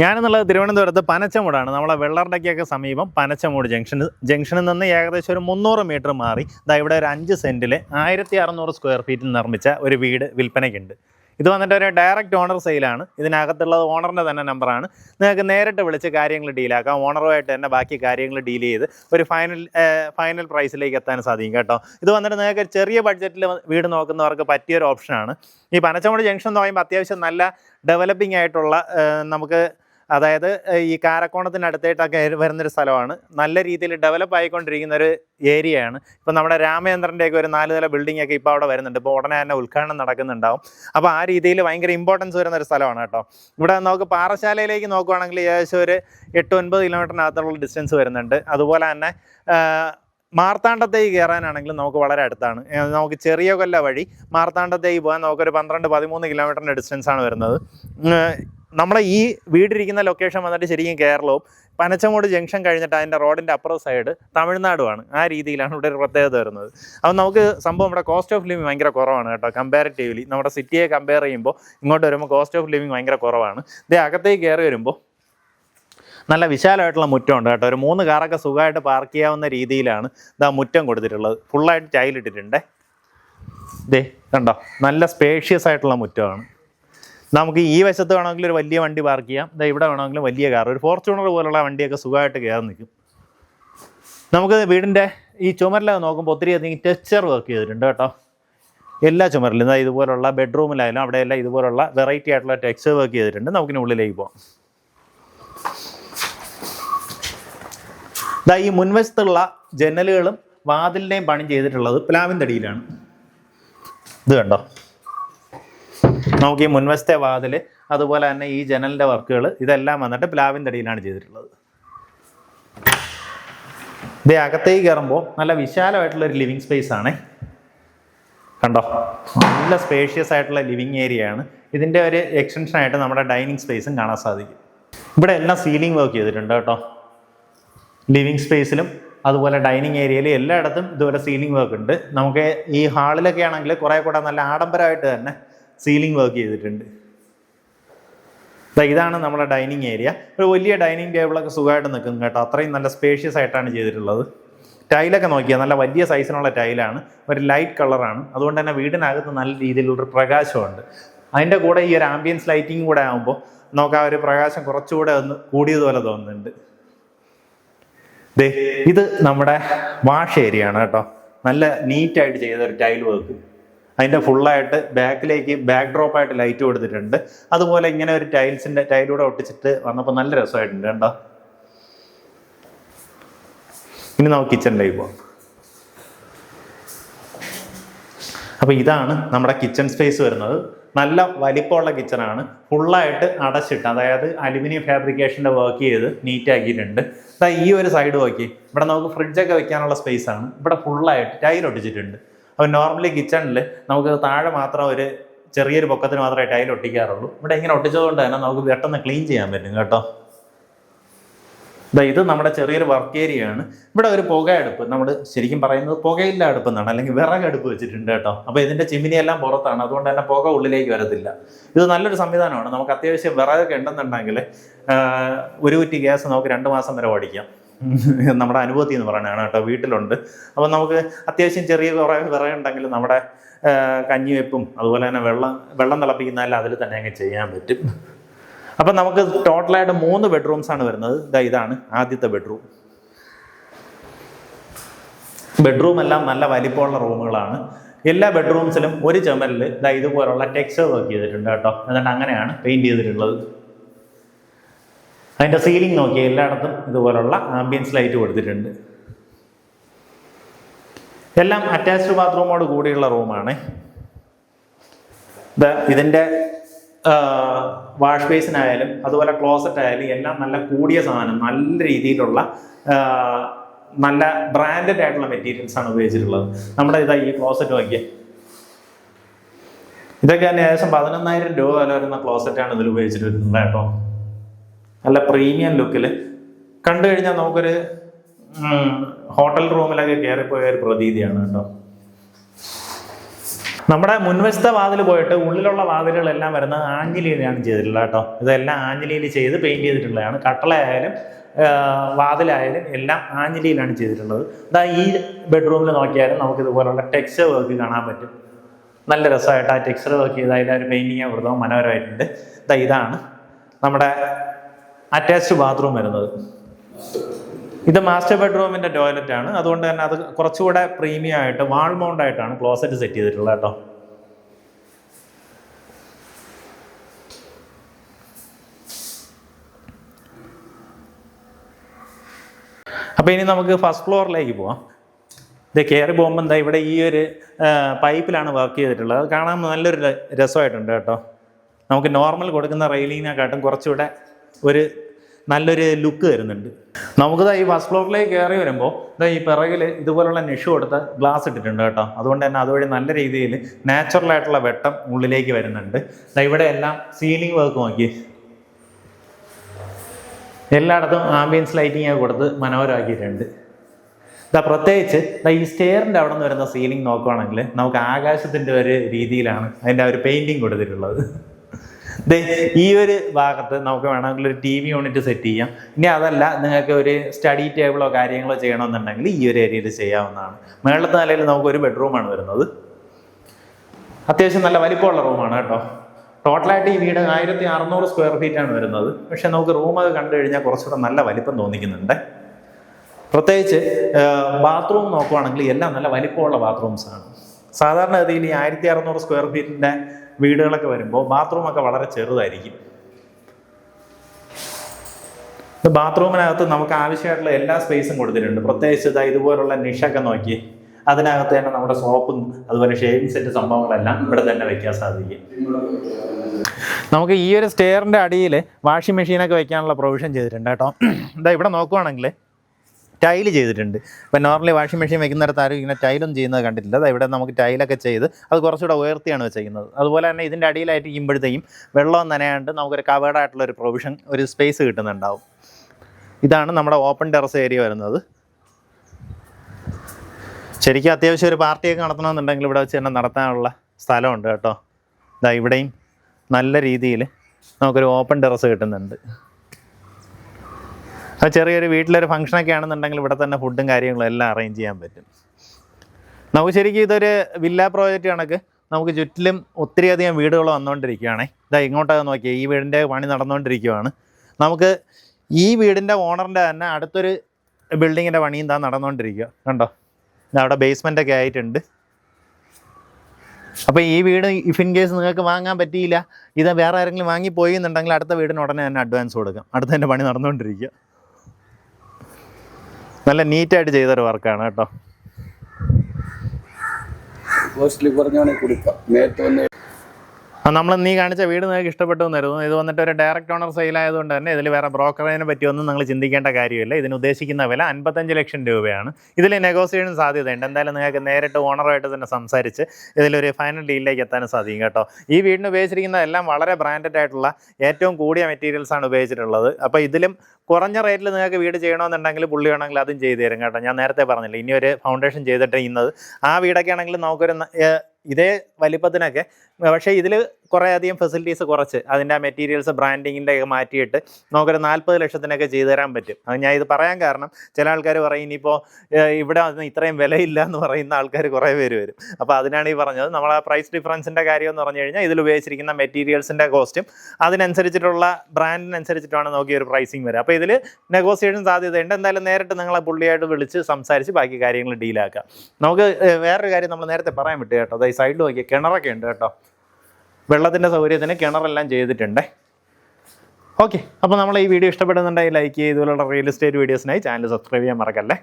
ഞാനെന്നുള്ളത് തിരുവനന്തപുരത്ത് പനച്ചമൂടാണ്. നമ്മളെ വെള്ളറടയ്ക്കൊക്കെ സമീപം പനച്ചമൂട് ജംഗ്ഷൻ ജംഗ്ഷനിൽ നിന്ന് ഏകദേശം ഒരു മുന്നൂറ് മീറ്റർ മാറി. ഇതാ ഇവിടെ ഒരു അഞ്ച് സെന്റിൽ ആയിരത്തി അറുന്നൂറ് സ്ക്വയർ ഫീറ്റിൽ നിർമ്മിച്ച ഒരു വീട് വിൽപ്പനയ്ക്കുണ്ട്. ഇത് വന്നിട്ട് ഒരു ഡയറക്റ്റ് ഓണർ സെയിലാണ്. ഇതിനകത്തുള്ളത് ഓണറിന്റെ തന്നെ നമ്പറാണ്. നിങ്ങൾക്ക് നേരിട്ട് വിളിച്ച് കാര്യങ്ങൾ ഡീലാക്കാം. ഓണറുമായിട്ട് തന്നെ ബാക്കി കാര്യങ്ങൾ ഡീൽ ചെയ്ത് ഒരു ഫൈനൽ ഫൈനൽ പ്രൈസിലേക്ക് എത്താൻ സാധിക്കും കേട്ടോ. ഇത് വന്നിട്ട് നിങ്ങൾക്ക് ചെറിയ ബഡ്ജറ്റിൽ വീട് നോക്കുന്നവർക്ക് പറ്റിയൊരു ഓപ്ഷനാണ്. ഈ പനച്ചമൂട് ജംഗ്ഷൻ എന്ന് പറയുമ്പോൾ അത്യാവശ്യം നല്ല ഡെവലപ്പിംഗ് ആയിട്ടുള്ള നമുക്ക് അതായത് ഈ കാരക്കോണത്തിനടുത്തായിട്ടൊക്കെ വരുന്നൊരു സ്ഥലമാണ്. നല്ല രീതിയിൽ ഡെവലപ്പ് ആയിക്കൊണ്ടിരിക്കുന്ന ഒരു ഏരിയയാണ് ഇപ്പം നമ്മുടെ രാമചന്ദ്രന്റെയൊക്കെ ഒരു നാല് നില ബിൽഡിംഗ് ഒക്കെ ഇപ്പോൾ അവിടെ വരുന്നുണ്ട്. ഇപ്പോൾ ഉടനെ തന്നെ ഉദ്ഘാടനം നടക്കുന്നുണ്ടാവും. അപ്പോൾ ആ രീതിയിൽ ഭയങ്കര ഇമ്പോർട്ടൻസ് വരുന്ന ഒരു സ്ഥലമാണ് കേട്ടോ. ഇവിടെ നമുക്ക് പാറശാലയിലേക്ക് നോക്കുവാണെങ്കിൽ ഏകദേശം ഒരു എട്ട് ഒൻപത് കിലോമീറ്ററിനകത്തുള്ള ഡിസ്റ്റൻസ് വരുന്നുണ്ട്. അതുപോലെ തന്നെ മാർത്താണ്ഡത്തേക്ക് കയറാനാണെങ്കിലും നമുക്ക് വളരെ അടുത്താണ്. നമുക്ക് ചെറിയ കൊല്ല വഴി മാർത്താണ്ഡത്തേക്ക് പോകാൻ നമുക്കൊരു പന്ത്രണ്ട് പതിമൂന്ന് കിലോമീറ്ററിന്റെ ഡിസ്റ്റൻസാണ് വരുന്നത്. നമ്മളെ ഈ വീടിരിക്കുന്ന ലൊക്കേഷൻ വന്നിട്ട് ശരിക്കും കേരളവും പനച്ചമൂട് ജംഗ്ഷൻ കഴിഞ്ഞിട്ട് അതിന്റെ റോഡിന്റെ അപ്പുറ സൈഡ് തമിഴ്നാടുമാണ്. ആ രീതിയിലാണ് ഇവിടെ ഒരു പ്രത്യേകത വരുന്നത്. അപ്പോൾ നമുക്ക് സംഭവം നമ്മുടെ കോസ്റ്റ് ഓഫ് ലിവിങ് ഭയങ്കര കുറവാണ് കേട്ടോ. കമ്പാരിറ്റീവ്ലി നമ്മുടെ സിറ്റിയെ കമ്പയർ ചെയ്യുമ്പോൾ ഇങ്ങോട്ട് വരുമ്പോൾ കോസ്റ്റ് ഓഫ് ലിവിങ് ഭയങ്കര കുറവാണ്. ഇതേ അകത്തേക്ക് കയറി വരുമ്പോൾ നല്ല വിശാലമായിട്ടുള്ള മുറ്റമുണ്ട് കേട്ടോ. ഒരു മൂന്ന് കാറൊക്കെ സുഖമായിട്ട് പാർക്ക് ചെയ്യാവുന്ന രീതിയിലാണ് ഇതാ മുറ്റം കൊടുത്തിട്ടുള്ളത്. ഫുള്ളായിട്ട് ടൈലിട്ടിട്ടുണ്ട് ഇതേ കണ്ടോ? നല്ല സ്പേഷ്യസ് ആയിട്ടുള്ള മുറ്റമാണ്. നമുക്ക് ഈ വശത്ത് വേണമെങ്കിൽ ഒരു വലിയ വണ്ടി പാർക്ക് ചെയ്യാം. ദാ ഇവിടെ വേണമെങ്കിലും വലിയ കാർ ഒരു ഫോർച്യൂണർ പോലുള്ള വണ്ടിയൊക്കെ സുഖമായിട്ട് കയറി നിൽക്കും. നമുക്ക് വീടിന്റെ ഈ ചുമരിലൊക്കെ നോക്കുമ്പോൾ ഒത്തിരി അധികം ടെക്സ്ചർ വർക്ക് ചെയ്തിട്ടുണ്ട് കേട്ടോ. എല്ലാ ചുമരിലും ഇതാ ഇതുപോലുള്ള ബെഡ്റൂമിലായാലും അവിടെയെല്ലാം ഇതുപോലുള്ള വെറൈറ്റി ആയിട്ടുള്ള ടെക്സ്ചർ വർക്ക് ചെയ്തിട്ടുണ്ട്. നമുക്കിനി ഉള്ളിലേക്ക് പോകാം ഇതാ ഈ മുൻവശത്തുള്ള ജനലുകളും വാതിലിനെയും പണി ചെയ്തിട്ടുള്ളത് പ്ലാവിൻ തടിയിലാണ് ഇത് കണ്ടോ? നമുക്ക് ഈ മുൻവശത്തെ വാതിൽ അതുപോലെ തന്നെ ഈ ജനലിന്റെ വർക്കുകൾ ഇതെല്ലാം വന്നിട്ട് പ്ലാവിൻ തടിയിലാണ് ചെയ്തിട്ടുള്ളത്. ഇത് അകത്തേക്ക് കയറുമ്പോൾ നല്ല വിശാലമായിട്ടുള്ള ഒരു ലിവിങ് സ്പേസ് ആണ്. കണ്ടോ? നല്ല സ്പേഷ്യസ് ആയിട്ടുള്ള ലിവിങ് ഏരിയ ആണ്. ഇതിന്റെ ഒരു എക്സ്റ്റൻഷനായിട്ട് നമ്മുടെ ഡൈനിങ് സ്പേസും കാണാൻ സാധിക്കും. ഇവിടെ എല്ലാം സീലിംഗ് വർക്ക് ചെയ്തിട്ടുണ്ട് കേട്ടോ. ലിവിങ് സ്പേസിലും അതുപോലെ ഡൈനിങ് ഏരിയയിലും എല്ലായിടത്തും ഇതുപോലെ സീലിംഗ് വർക്ക് ഉണ്ട്. നമുക്ക് ഈ ഹാളിലൊക്കെ ആണെങ്കിൽ കുറേ കൂടെ നല്ല ആഡംബരമായിട്ട് തന്നെ സീലിംഗ് വർക്ക് ചെയ്തിട്ടുണ്ട്. ഇതാണ് നമ്മുടെ ഡൈനിങ് ഏരിയ. ഒരു വലിയ ഡൈനിങ് ടേബിളൊക്കെ സുഖമായിട്ട് നിൽക്കും കേട്ടോ. അത്രയും നല്ല സ്പേഷ്യസ് ആയിട്ടാണ് ചെയ്തിട്ടുള്ളത്. ടൈലൊക്കെ നോക്കിയാൽ നല്ല വലിയ സൈസിനുള്ള ടൈലാണ്. ഒരു ലൈറ്റ് കളറാണ് അതുകൊണ്ട് തന്നെ വീടിനകത്ത് നല്ല രീതിയിലുള്ളൊരു പ്രകാശമുണ്ട്. അതിന്റെ കൂടെ ഈ ഒരു ആംബിയൻസ് ലൈറ്റിംഗ് കൂടെ ആകുമ്പോൾ നമുക്ക് ആ ഒരു പ്രകാശം കുറച്ചുകൂടെ ഒന്ന് കൂടിയതുപോലെ തോന്നുന്നുണ്ട്. ദേ ഇത് നമ്മുടെ വാഷ് ഏരിയ ആണ് കേട്ടോ. നല്ല നീറ്റായിട്ട് ചെയ്ത ഒരു ടൈൽ വർക്ക് അതിന്റെ ഫുള്ളായിട്ട് ബാക്കിലേക്ക് ബാക്ക് ഡ്രോപ്പ് ആയിട്ട് ലൈറ്റ് കൊടുത്തിട്ടുണ്ട്. അതുപോലെ ഇങ്ങനെ ഒരു ടൈൽസിന്റെ ടൈലൂടെ ഒട്ടിച്ചിട്ട് വന്നപ്പോൾ നല്ല രസമായിട്ടുണ്ട് കേട്ടോ ഇനി നമുക്ക് കിച്ചണിലേക്ക് പോകാം അപ്പോൾ ഇതാണ് നമ്മുടെ കിച്ചൺ സ്പേസ് വരുന്നത്. നല്ല വലിപ്പമുള്ള കിച്ചണാണ് ഫുള്ളായിട്ട് അടച്ചിട്ട് അതായത് അലുമിനിയം ഫാബ്രിക്കേഷന്റെ വർക്ക് ചെയ്ത് നീറ്റാക്കിയിട്ടുണ്ട് അതായത് ഈ ഒരു സൈഡ് നോക്കി ഇവിടെ നമുക്ക് ഫ്രിഡ്ജൊക്കെ വെക്കാനുള്ള സ്പേസ് ആണ് ഇവിടെ ഫുള്ളായിട്ട് ടൈൽ ഒട്ടിച്ചിട്ടുണ്ട്. അപ്പോൾ നോർമലി കിച്ചണിൽ നമുക്ക് താഴെ മാത്രം ഒരു ചെറിയൊരു പൊക്കത്തിന് മാത്രമേ ടൈൽ ഒട്ടിക്കാറുള്ളൂ. ഇവിടെ ഇങ്ങനെ ഒട്ടിച്ചതുകൊണ്ട് തന്നെ നമുക്ക് പെട്ടെന്ന് ക്ലീൻ ചെയ്യാൻ പറ്റും കേട്ടോ. ഇത് നമ്മുടെ ചെറിയൊരു വർക്ക് ഏരിയ ആണ്. ഇവിടെ ഒരു പുകയടുപ്പ് നമ്മൾ ശരിക്കും പറയുന്നത് പുകയില്ല അടുപ്പ് എന്നാണ് അല്ലെങ്കിൽ വിറകടുപ്പ് വെച്ചിട്ടുണ്ട് കേട്ടോ. അപ്പോൾ ഇതിന്റെ ചിമ്മിനി എല്ലാം പുറത്താണ് അതുകൊണ്ട് തന്നെ പുക ഉള്ളിലേക്ക് വരത്തില്ല. ഇത് നല്ലൊരു സംവിധാനമാണ്. നമുക്ക് അത്യാവശ്യം വിറകൊക്കെ ഉണ്ടെന്നുണ്ടെങ്കിൽ ഒരു കുറ്റി ഗ്യാസ് നമുക്ക് രണ്ട് മാസം വരെ ഓടിക്കാം. നമ്മുടെ അനുഭവത്തിൽ എന്ന് പറയണതാണ് കേട്ടോ വീട്ടിലുണ്ട്. അപ്പം നമുക്ക് അത്യാവശ്യം ചെറിയ കുറേ വിറയുണ്ടെങ്കിലും നമ്മുടെ കഞ്ഞിവെപ്പും അതുപോലെ തന്നെ വെള്ളം വെള്ളം തിളപ്പിക്കുന്നാലും അതിൽ തന്നെ അങ്ങ് ചെയ്യാൻ പറ്റും. അപ്പം നമുക്ക് ടോട്ടലായിട്ട് മൂന്ന് ബെഡ്റൂംസാണ് വരുന്നത്. ഇതാ ഇതാണ് ആദ്യത്തെ ബെഡ്റൂം ബെഡ്റൂം എല്ലാം നല്ല വലിപ്പമുള്ള റൂമുകളാണ്. എല്ലാ ബെഡ്റൂംസിലും ഒരു ചുമരിൽ ഇതാ ഇതുപോലുള്ള ടെക്സ്ചർ വർക്ക് ചെയ്തിട്ടുണ്ട് കേട്ടോ. എന്നിട്ട് അങ്ങനെയാണ് പെയിന്റ് ചെയ്തിട്ടുള്ളത്. അതിന്റെ സീലിംഗ് നോക്കി എല്ലായിടത്തും ഇതുപോലുള്ള ആംബിയൻസ് ലൈറ്റ് കൊടുത്തിട്ടുണ്ട്. എല്ലാം അറ്റാച്ച്ഡ് ബാത്റൂമോട് കൂടിയുള്ള റൂമാണ് ഇതിന്റെ വാഷ് ബേസിനായാലും അതുപോലെ ക്ലോസറ്റ് ആയാലും എല്ലാം നല്ല കൂടിയ സാധനം നല്ല രീതിയിലുള്ള നല്ല ബ്രാൻഡഡ് ആയിട്ടുള്ള മെറ്റീരിയൽസ് ആണ് ഉപയോഗിച്ചിട്ടുള്ളത്. നമ്മുടെ ഇതാ ഈ ക്ലോസറ്റ് നോക്കിയേ. ഇതൊക്കെ തന്നെ ഏകദേശം പതിനൊന്നായിരം രൂപ വില വരുന്ന ക്ലോസറ്റാണ് ഇതിൽ ഉപയോഗിച്ചിട്ട് വരുന്നത് കേട്ടോ. നല്ല പ്രീമിയം ലുക്കിൽ കണ്ടു കഴിഞ്ഞാൽ നമുക്കൊരു ഹോട്ടൽ റൂമിലൊക്കെ കയറിപ്പോയ ഒരു പ്രതീതിയാണ് കേട്ടോ. നമ്മുടെ മുൻവശത്തെ വാതിൽ പോയിട്ട് ഉള്ളിലുള്ള വാതിലുകളെല്ലാം വരുന്നത് ആഞ്ഞിലിയിലാണ് ചെയ്തിട്ടുള്ളത് കേട്ടോ. ഇതെല്ലാം ആഞ്ഞിലിയിൽ ചെയ്ത് പെയിന്റ് ചെയ്തിട്ടുള്ളതാണ്. കട്ടളയായാലും വാതിലായാലും എല്ലാം ആഞ്ഞിലിയിലാണ് ചെയ്തിട്ടുള്ളത്. ഇതാ ഈ ബെഡ്റൂമിൽ നോക്കിയാലും നമുക്ക് ഇതുപോലുള്ള ടെക്സ്ചർ വർക്ക് കാണാൻ പറ്റും. നല്ല രസമായിട്ട് ആ ടെക്സ്ചർ വർക്ക് ചെയ്ത് അതിന്റെ ഒരു പെയിന്റിങ് വൃതവും മനോഹരമായിട്ടുണ്ട്. ഇതാ ഇതാണ് നമ്മുടെ അറ്റാച്ച്ഡ് ബാത്റൂം വരുന്നത്. ഇത് മാസ്റ്റർ ബെഡ്റൂമിന്റെ ടോയ്ലറ്റ് ആണ്. അതുകൊണ്ട് തന്നെ അത് കുറച്ചുകൂടെ പ്രീമിയം ആയിട്ട് വാൾ മൗണ്ട് ആയിട്ടാണ് ക്ലോസറ്റ് സെറ്റ് ചെയ്തിട്ടുള്ളത് കേട്ടോ. അപ്പോൾ ഇനി നമുക്ക് ഫസ്റ്റ് ഫ്ലോറിലേക്ക് പോവാം. ഇത് കയറി പോകുമ്പോൾ എന്താ ഇവിടെ ഈ ഒരു പൈപ്പിലാണ് വർക്ക് ചെയ്തിട്ടുള്ളത്. അത് കാണാൻ നല്ലൊരു രസമായിട്ടുണ്ട് കേട്ടോ. നമുക്ക് നോർമൽ കൊടുക്കുന്ന റെയിലിങ്ങിനെക്കാട്ടും കുറച്ചുകൂടെ ഒരു നല്ലൊരു ലുക്ക് വരുന്നുണ്ട്. നമുക്കിതാ ഈ ഫസ്റ്റ് ഫ്ലോറിലേക്ക് കയറി വരുമ്പോൾ ഇതാ ഈ പിറകിൽ ഇതുപോലുള്ള നിഷു കൊടുത്ത ഗ്ലാസ് ഇട്ടിട്ടുണ്ട് കേട്ടോ. അതുകൊണ്ട് തന്നെ അതുവഴി നല്ല രീതിയിൽ നാച്ചുറൽ ആയിട്ടുള്ള വെട്ടം ഉള്ളിലേക്ക് വരുന്നുണ്ട്. ദാ ഇവിടെ എല്ലാം സീലിംഗ് വർക്ക് നോക്കി എല്ലായിടത്തും ആംബിയൻസ് ലൈറ്റിംഗ് ഒക്കെ കൊടുത്ത് മനോഹരമാക്കിയിട്ടുണ്ട് ഇതാ പ്രത്യേകിച്ച് ദാ ഈ സ്റ്റെയറിന്റെ അവിടെ നിന്ന് വരുന്ന സീലിംഗ് നോക്കുവാണെങ്കിൽ നമുക്ക് ആകാശത്തിന്റെ ഒരു രീതിയിലാണ് അതിന്റെ ഒരു പെയിന്റിങ് കൊടുത്തിട്ടുള്ളത്. ദേ ഈ ഒരു ഭാഗത്ത് നമുക്ക് വേണമെങ്കിൽ ഒരു ടി വി യൂണിറ്റ് സെറ്റ് ചെയ്യാം. ഇനി അതല്ല നിങ്ങൾക്ക് ഒരു സ്റ്റഡി ടേബിളോ കാര്യങ്ങളോ ചെയ്യണമെന്നുണ്ടെങ്കിൽ ഈ ഒരു ഏരിയയിൽ ചെയ്യാവുന്നതാണ്. മേളത്തെ നിലയിൽ നമുക്ക് ഒരു ബെഡ്റൂമാണ് വരുന്നത്. അത്യാവശ്യം നല്ല വലിപ്പമുള്ള റൂമാണ് കേട്ടോ. ടോട്ടലായിട്ട് ഈ വീട് ആയിരത്തി അറുന്നൂറ് സ്ക്വയർ ആണ് വരുന്നത്. പക്ഷെ നമുക്ക് റൂം അത് കണ്ടു കഴിഞ്ഞാൽ കുറച്ചുകൂടെ നല്ല വലിപ്പം തോന്നിക്കുന്നുണ്ട്. പ്രത്യേകിച്ച് ബാത്റൂം നോക്കുവാണെങ്കിൽ എല്ലാം നല്ല വലിപ്പമുള്ള ബാത്റൂംസ് ആണ്. സാധാരണഗതിയിൽ ഈ ആയിരത്തി അറുന്നൂറ് സ്ക്വയർ ഫീറ്റിന്റെ വീടുകളൊക്കെ വരുമ്പോൾ ബാത്റൂമൊക്കെ വളരെ ചെറുതായിരിക്കും. ബാത്റൂമിനകത്ത് നമുക്ക് ആവശ്യമായിട്ടുള്ള എല്ലാ സ്പേസും കൊടുത്തിട്ടുണ്ട്. പ്രത്യേകിച്ച് ഇതാ ഇതുപോലുള്ള നിഷൊക്കെ നോക്കി അതിനകത്ത് തന്നെ നമ്മുടെ സോപ്പും അതുപോലെ ഷേവിങ് സെറ്റ് സംഭവങ്ങളെല്ലാം ഇവിടെ തന്നെ വെക്കാൻ സാധിക്കും. നമുക്ക് ഈ ഒരു സ്റ്റെയറിന്റെ അടിയിൽ വാഷിംഗ് മെഷീനൊക്കെ വെക്കാനുള്ള പ്രൊവിഷൻ ചെയ്തിട്ടുണ്ട് കേട്ടോ. എന്താ ഇവിടെ നോക്കുവാണെങ്കിൽ ടൈൽ ചെയ്തിട്ടുണ്ട്. ഇപ്പം നോർമലി വാഷിംഗ് മെഷീൻ വെക്കുന്നിടത്ത് ആരും ഇങ്ങനെ ടൈലൊന്നും ചെയ്യുന്നത് കണ്ടിട്ടില്ല. അത് ഇവിടെ നമുക്ക് ടൈലൊക്കെ ചെയ്ത് അത് കുറച്ചുകൂടെ ഉയർത്തിയാണ് ചെയ്യുന്നത് അതുപോലെ തന്നെ ഇതിന്റെ അടിയിലായിട്ട് ഇരിക്കുമ്പോഴത്തേക്കും വെള്ളം നനയാണ്ട് നമുക്കൊരു ഒരു പ്രൊവിഷൻ ഒരു സ്പേസ് കിട്ടുന്നുണ്ടാവും. ഇതാണ് നമ്മുടെ ഓപ്പൺ ടെറസ് ഏരിയ വരുന്നത്. ശരിക്കും അത്യാവശ്യം ഒരു പാർട്ടിയൊക്കെ നടത്തണമെന്നുണ്ടെങ്കിൽ ഇവിടെ വെച്ച് തന്നെ നടത്താനുള്ള സ്ഥലമുണ്ട് കേട്ടോ. ഇതാ ഇവിടെയും നല്ല രീതിയിൽ നമുക്കൊരു ഓപ്പൺ ടെറസ് കിട്ടുന്നുണ്ട്. അത് ചെറിയൊരു വീട്ടിലൊരു ഫംഗ്ഷനൊക്കെ ആണെന്നുണ്ടെങ്കിൽ ഇവിടെ തന്നെ ഫുഡും കാര്യങ്ങളും എല്ലാം അറേഞ്ച് ചെയ്യാൻ പറ്റും. നമുക്ക് ശരിക്കും ഇതൊരു വില്ല പ്രോജക്റ്റ് കണക്ക്. നമുക്ക് ചുറ്റിലും ഒത്തിരിയധികം വീടുകൾ വന്നുകൊണ്ടിരിക്കുകയാണ്. ഇതാ ഇങ്ങോട്ടൊക്കെ നോക്കിയാൽ ഈ വീടിന്റെ പണി നടന്നുകൊണ്ടിരിക്കുകയാണ് നമുക്ക് ഈ വീടിന്റെ ഓണറിന്റെ തന്നെ അടുത്തൊരു ബിൽഡിങ്ങിന്റെ പണിയും താ നടന്നുകൊണ്ടിരിക്കുക കണ്ടോ? അവിടെ ബേസ്മെന്റ് ഒക്കെ ആയിട്ടുണ്ട്. അപ്പോൾ ഈ വീട് ഇഫ് ഇൻ കേസ് നിങ്ങൾക്ക് വാങ്ങാൻ പറ്റിയില്ല ഇത് വേറെ ആരെങ്കിലും വാങ്ങിപ്പോയി എന്നുണ്ടെങ്കിൽ അടുത്ത വീടിന് ഉടനെ തന്നെ അഡ്വാൻസ് കൊടുക്കാം. അടുത്തതിന്റെ പണി നടന്നുകൊണ്ടിരിക്കുക നല്ല നീറ്റായിട്ട് ചെയ്തൊരു വർക്കാണ് കേട്ടോ. കോസ്റ്റ്ലി കുറഞ്ഞാണെങ്കിൽ കൊടുക്കാം. നേരത്തെ നമ്മൾ നീ കാണിച്ച വീട് നിങ്ങൾക്ക് ഇഷ്ടപ്പെട്ടു എന്നായിരുന്നു. ഇത് വന്നിട്ട് ഒരു ഡയറക്റ്റ് ഓണർ സെയിൽ ആയതുകൊണ്ട് തന്നെ ഇതിൽ വേറെ ബ്രോക്കറിനെ പറ്റിയൊന്നും നിങ്ങൾ ചിന്തിക്കേണ്ട കാര്യമില്ല. ഇതിന് ഉദ്ദേശിക്കുന്ന വില അൻപത്തഞ്ച് ലക്ഷം രൂപയാണ്. ഇതിൽ നെഗോസിയേഷൻ സാധ്യതയുണ്ട്. എന്തായാലും നിങ്ങൾക്ക് നേരിട്ട് ഓണറുമായിട്ട് തന്നെ സംസാരിച്ച് ഇതിലൊരു ഫൈനൽ ഡീലിലേക്ക് എത്താനും സാധിക്കും കേട്ടോ. ഈ വീടിന് ഉപയോഗിച്ചിരിക്കുന്ന എല്ലാം വളരെ ബ്രാൻഡഡ് ആയിട്ടുള്ള ഏറ്റവും കൂടിയ മെറ്റീരിയൽസ് ആണ് ഉപയോഗിച്ചിട്ടുള്ളത്. അപ്പോൾ ഇതിലും കുറഞ്ഞ റേറ്റിൽ നിങ്ങൾക്ക് വീട് ചെയ്യണമെന്നുണ്ടെങ്കിൽ പുള്ളി വേണമെങ്കിൽ അതും ചെയ്തു തരും കേട്ടോ. ഞാൻ നേരത്തെ പറഞ്ഞില്ല ഇനി ഒരു ഫൗണ്ടേഷൻ ചെയ്തിട്ട് ഇന്നത് ആ വീടൊക്കെ ആണെങ്കിൽ നമുക്കൊരു ഇതേ വലിപ്പത്തിനൊക്കെ പക്ഷേ ഇതിൽ കുറേ അധികം ഫെസിലിറ്റീസ് കുറച്ച്. അതിന്റെ മെറ്റീരിയൽസ് ബ്രാൻഡിങ്ങിന്റെ ഒക്കെ മാറ്റിയിട്ട് നമുക്കൊരു നാൽപ്പത് ലക്ഷത്തിനൊക്കെ ചെയ്തു തരാൻ പറ്റും. അത് ഞാൻ ഇത് പറയാൻ കാരണം ചില ആൾക്കാർ പറയും ഇനിയിപ്പോൾ ഇവിടെ ഇത്രയും വിലയില്ല എന്ന് പറയുന്ന ആൾക്കാർ കുറേ പേര് വരും. അപ്പോൾ അതിനാണ് ഈ പറഞ്ഞത്. നമ്മൾ ആ പ്രൈസ് ഡിഫറൻസിന്റെ കാര്യം എന്ന് പറഞ്ഞു കഴിഞ്ഞാൽ ഇതിൽ ഉപയോഗിച്ചിരിക്കുന്ന മെറ്റീരിയൽസിന്റെ കോസ്റ്റും അതിനനുസരിച്ചിട്ടുള്ള ബ്രാൻഡിനനുസരിച്ചിട്ടാണ് നോക്കി ഒരു പ്രൈസിങ് വരിക അപ്പോൾ ഇതിൽ നെഗോസിയേഷൻ സാധ്യതയുണ്ട്. എന്തായാലും നേരിട്ട് നിങ്ങളെ പുള്ളിയായിട്ട് വിളിച്ച് സംസാരിച്ച് ബാക്കി കാര്യങ്ങൾ ഡീലാക്കാം നമുക്ക് വേറൊരു കാര്യം നമ്മൾ നേരത്തെ പറയാൻ വിട്ടു കേട്ടോ. അതായത് സൈഡിൽ നോക്കിയ. കിണറൊക്കെ ഉണ്ട് കേട്ടോ. വെള്ളത്തിന്റെ സൗകര്യത്തിന് കിണറെല്ലാം ചെയ്തിട്ടുണ്ട്. ഓക്കെ അപ്പോൾ നമ്മൾ ഈ വീഡിയോ ഇഷ്ടപ്പെടുന്നുണ്ടെങ്കിൽ ലൈക്ക് ചെയ്ത് ഇതുപോലുള്ള റിയൽ എസ്റ്റേറ്റ് വീഡിയോസിനായി ചാനൽ സബ്സ്ക്രൈബ് ചെയ്യാൻ മറക്കല്ലേ?